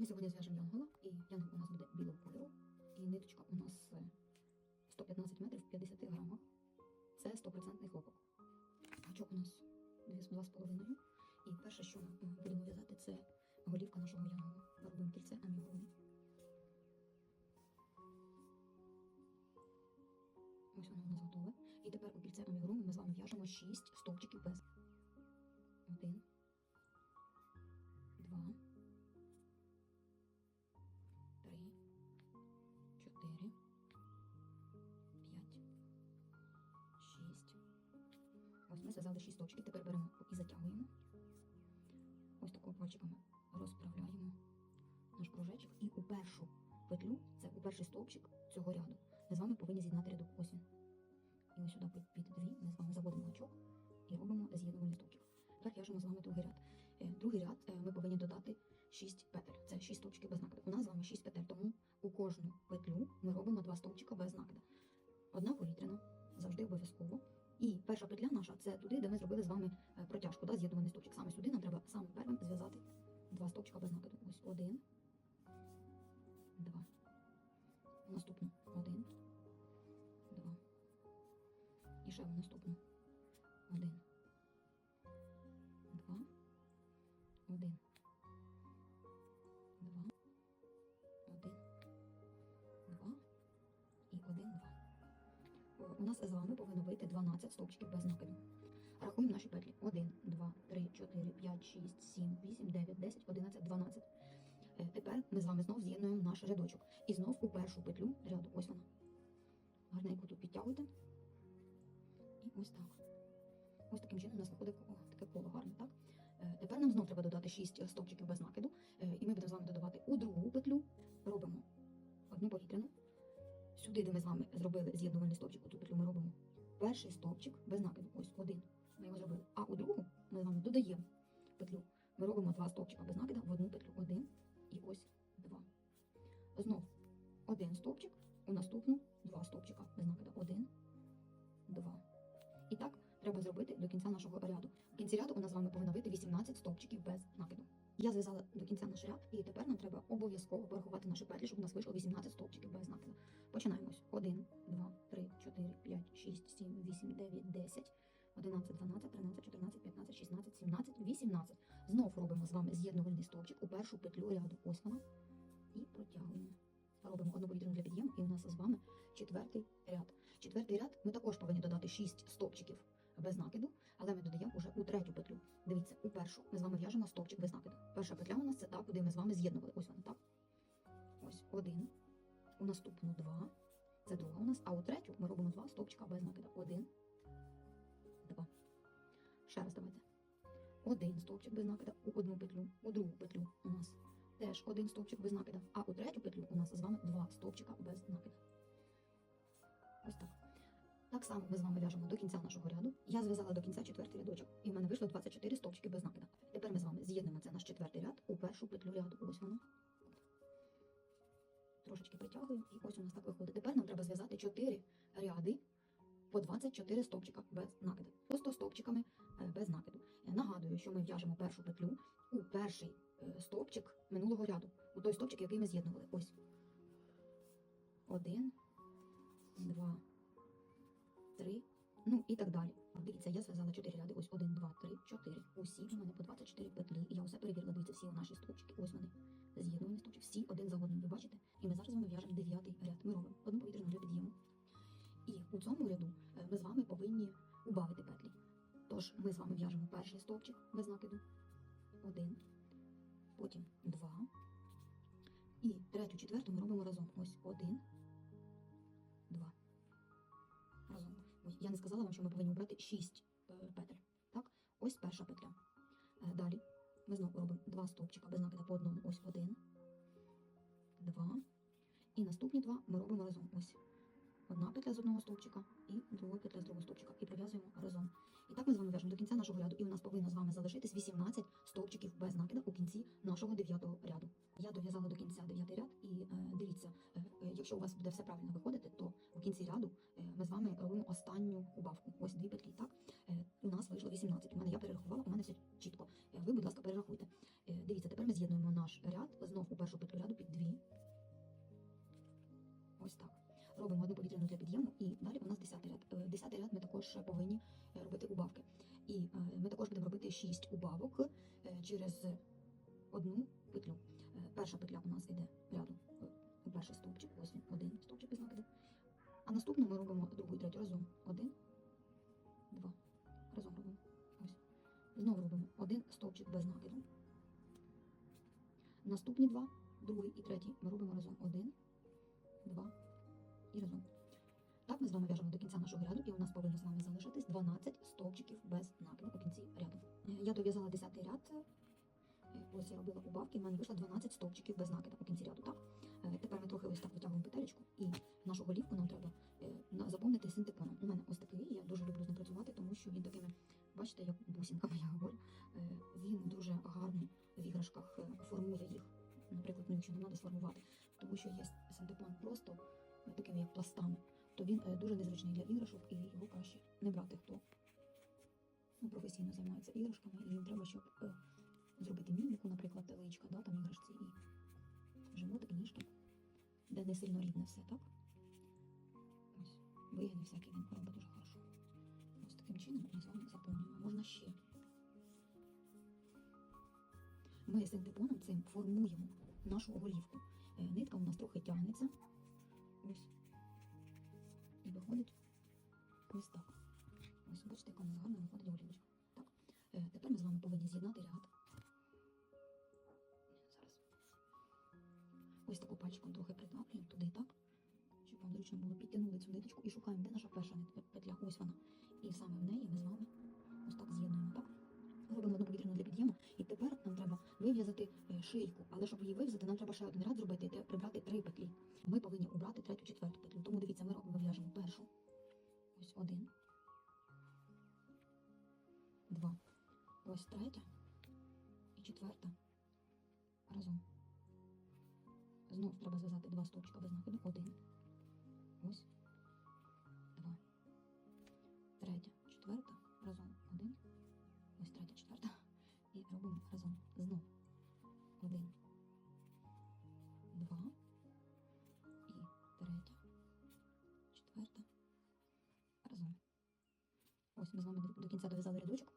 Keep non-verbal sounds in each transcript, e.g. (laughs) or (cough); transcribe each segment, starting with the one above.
Ми сьогодні зв'яжемо янгола, і янгол у нас буде білого кольору, і ниточка у нас е, 115 метрів в 50 грамах. Це 100% хлопок. Гачок у нас 2,5. І перше, що ми будемо в'язати, це голівка нашого янгола. Робимо кільце амігуру. Ось воно у нас готове. І тепер у кільце амігурумі ми з вами в'яжемо 6 стовпчиків без. Зв'язали 6 стовпчиків. Тепер беремо і затягуємо. Ось такого пальчиками розправляємо наш кружечок. І у першу петлю, це у перший стовпчик цього ряду, ми з вами повинні з'єднати рядок. Ось він. І ось сюди під, дві ми з вами заводимо гачок і робимо з'єднувальний стовпчик. Тепер в'яжемо з вами другий ряд. Е, Другий ряд е, ми повинні додати 6 петель. Це 6 стовпчиків без накиду. У нас з вами 6 петель, тому у кожну петлю ми робимо 2 стовпчика без накиду. Одна повітряна, завжди обов'язково. І перша петля наша це туди, де ми зробили з вами е, протяжку, да, з'єднуваний стовпчик. Саме сюди нам треба саме первим зв'язати два стовпчика без накиду. Ось один, два. Наступну один, два. І ще наступну один. 10 без накиду. Рахуємо наші петлі. 1, 2, 3, 4, 5, 6, 7, 8, 9, 10, 11, 12. Тепер ми з вами знову з'єднуємо наш рядочок. І знову у першу петлю ряду. Ось вона. Гарненько тут підтягуйте. І ось так. Ось таким чином у нас виходить таке коло гарне. так? Е, тепер нам знову треба додати 6 стовпчиків без накиду. Е, і ми будемо з вами додавати у другу петлю. Робимо одну повітряну. Сюди, де ми з вами зробили з'єднувальний стовпчик, у цю петлю ми робимо перший стовпчик без накиду. Ось один. Ми його зробили. А у другу ми з вами додаємо петлю. Ми робимо два стовпчика без накида в одну петлю. Один і ось два. Знов один стовпчик, у наступну два стовпчика без накида. Один, два. І так треба зробити до кінця нашого ряду. В кінці ряду у нас з вами повинно вийти 18 стовпчиків без накиду. Я зв'язала до кінця наш ряд, і тепер нам треба обов'язково порахувати наші петлі, щоб у нас вийшло 18 стовпчиків без накиду. Починаємо. ось. 1, 2, 3, 4, 5, 6, 7, 8, 9, 10, 11, 12, 13, 14, 15, 16, 17, 18. Знов робимо з вами з'єднувальний стовпчик у першу петлю ряду. Ось вона. І протягуємо. Робимо одну повітряну для під'єму, і у нас з вами четвертий ряд. Четвертий ряд ми також повинні додати 6 стовпчиків без накиду, але ми додаємо уже у третю петлю. Дивіться, у першу ми з вами в'яжемо стовпчик без накиду. Перша петля у нас це та, куди ми з вами з'єднували. Ось вона так. Ось один. У наступну два. Це друга у нас. А у третю ми робимо два стовпчика без накиду. Один, два. Ще раз давайте. Один стовпчик без накида у одну петлю, у другу петлю у нас теж один стовпчик без накида, а у третю петлю у нас з вами два стовпчика без накида. Ось так. Так само ми з вами в'яжемо до кінця нашого ряду. Я зв'язала до кінця четвертий рядочок, і в мене вийшло 24 стовпчики без накида. Тепер ми з вами з'єднуємо це наш четвертий ряд у першу петлю ряду. Ось вона. Трошечки притягуємо, і ось у нас так виходить. Тепер нам треба зв'язати 4 ряди по 24 стовпчика без накиду. Просто стовпчиками е, без накиду. Е, Нагадую, що ми в'яжемо першу петлю у перший е, стовпчик минулого ряду, у той стовпчик, який ми з'єднували. Ось. Один, два, три. Ну і так далі. Дивіться, я зв'язала 4 ряди. Ось 1, 2, 3, 4. Усі у мене по 24 петлі. Я усе перевірила. Дивіться, всі наші стовпчики. Ось вони. З'єднувані стовпчики. Всі один за одним. Ви бачите? І ми зараз з вами в'яжемо дев'ятий ряд. Ми робимо одну повітряну для під'єму. І у цьому ряду е, ми з вами повинні убавити петлі. Тож ми з вами в'яжемо перший стовпчик без накиду. Один. Потім два. І третю, четверту ми робимо разом. Ось один, я не сказала вам, що ми повинні обрати 6 петель. Так? Ось перша петля. Е, Далі ми знову робимо два стовпчика без накида по одному. Ось один, два. І наступні два ми робимо разом. Ось одна петля з одного стовпчика і друга петля з другого стовпчика. І пров'язуємо разом. І так ми з вами в'яжемо до кінця нашого ряду. І у нас повинно з вами залишитись 18 стовпчиків без накида у кінці нашого дев'ятого ряду. Я дов'язала до кінця дев'ятий ряд, і е, дивіться, е, е, якщо у вас буде все правильно виходити, то у кінці ряду е, ми з вами робимо останню убавку. Ось дві петлі. Так Е, у нас вийшло 18. У мене я перерахувала, у мене все чітко. Е, ви, будь ласка, перерахуйте. Е, дивіться, тепер ми з'єднуємо наш ряд знов у першу петлю ряду під дві. Ось так. Робимо одну повітряну для підйому, і далі у нас 10 ряд. Е, 10 ряд ми також повинні е, робити убавки. І е, ми також будемо робити 6 убавок е, через одну петлю. Е, Перша петля у нас йде ряду е, перший стовпчик, ось він, один стовпчик без накиду. А наступну ми робимо другу і третю разом. Один, два. Разом робимо. Ось. Знову робимо один стовпчик без накиду. Наступні два, другий і третій, ми робимо разом. Один, два і разом. Так ми з вами в'яжемо до кінця нашого ряду, і у нас повинно з вами залишитись 12 стовпчиків без накиду у кінці ряду. Е, Я дов'язала 10 ряд. е, Ось я робила убавки, в мене вийшло 12 стовпчиків без накиду бусинками (laughs) я говорю. Е, Він дуже гарно в іграшках е, формує їх. Наприклад, ну, якщо не треба сформувати, тому що є синтепон просто е, такими як пластами, то він дуже незручний для іграшок, і його краще не брати хто ну, професійно займається іграшками, і їм треба, щоб зробити міміку, наприклад, личка, да, там іграшці і животик, ніжки, де не сильно рівне все, так? Ось, вигини всякі він робить дуже хорошо. Таким чином ми з вами заповнюємо. Можна ще. Ми синтепоном цим формуємо нашу голівку. Е, Нитка у нас трохи тягнеться. Ось. І виходить ось так. Ось, бачите, яка у нас гарна виходить голівочка. Так. Е, Тепер ми з вами повинні з'єднати ряд. Зараз. Ось таку пальчиком трохи притаплюємо туди, так? Щоб вам зручно було підтягнули цю ниточку і шукаємо, де наша перша петля. Ось вона. І саме в неї ми з вами ось так з'єднуємо, так? Робимо одну повітряну для під'єму. І тепер нам треба вив'язати е, шийку. Але щоб її вив'язати, нам треба ще один ряд зробити і прибрати три петлі. Ми повинні убрати третю, четверту петлю. Тому дивіться, ми робимо вив'яжемо першу. Ось один. Два. Ось третя і четверта. Разом. Знов треба зв'язати два стовпчика без накиду. Один. Ось. Ось ми з вами до- кінця дов'язали рядочок,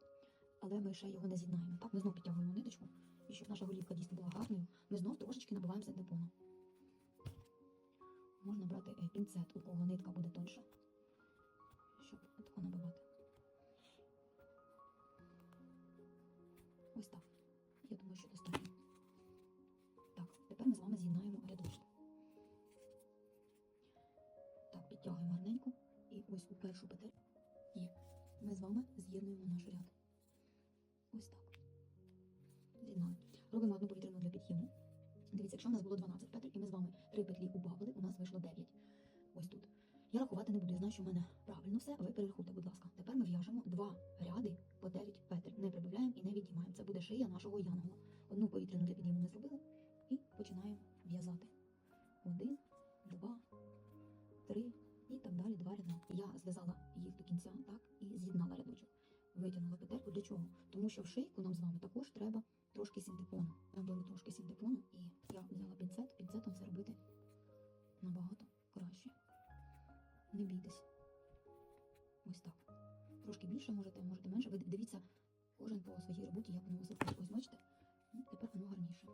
але ми ще його не з'єднаємо. Так, ми знов підтягуємо ниточку, і щоб наша голівка дійсно була гарною, ми знов трошечки набиваємо синтепону. Можна брати е, пінцет, у кого нитка буде тонша, щоб тако набивати. Ось так. Я думаю, що достатньо. Так, тепер ми з вами з'єднаємо рядочки. Так, підтягуємо гарненько. І ось у першу петель є. Ми з вами з'єднуємо наш ряд. Ось так. З'єднали. Робимо одну повітряну для під'єму. Дивіться, якщо в нас було 12 петель, і ми з вами 3 петлі убавили, у нас вийшло 9. Ось тут. Я рахувати не буду, я знаю, що в мене правильно все, а ви перерахуйте, будь ласка. Тепер ми в'яжемо два ряди по 9 петель. Не прибавляємо і не віднімаємо. Це буде шия нашого янгола. Одну повітряну для під'єму ми зробили і починаємо в'язати. Один, Я зв'язала їх до кінця так і з'єднала рядочок. Витягнула петельку. Для чого? Тому що в шийку нам з вами також треба трошки синтепону. Робили трошки синтепону, і я взяла пінцет, пінцетом це робити набагато краще. Не бійтесь. Ось так. Трошки більше можете, можете менше. Ви дивіться, кожен по своїй роботі, як воно висипає. Ось бачите, тепер воно гарніше.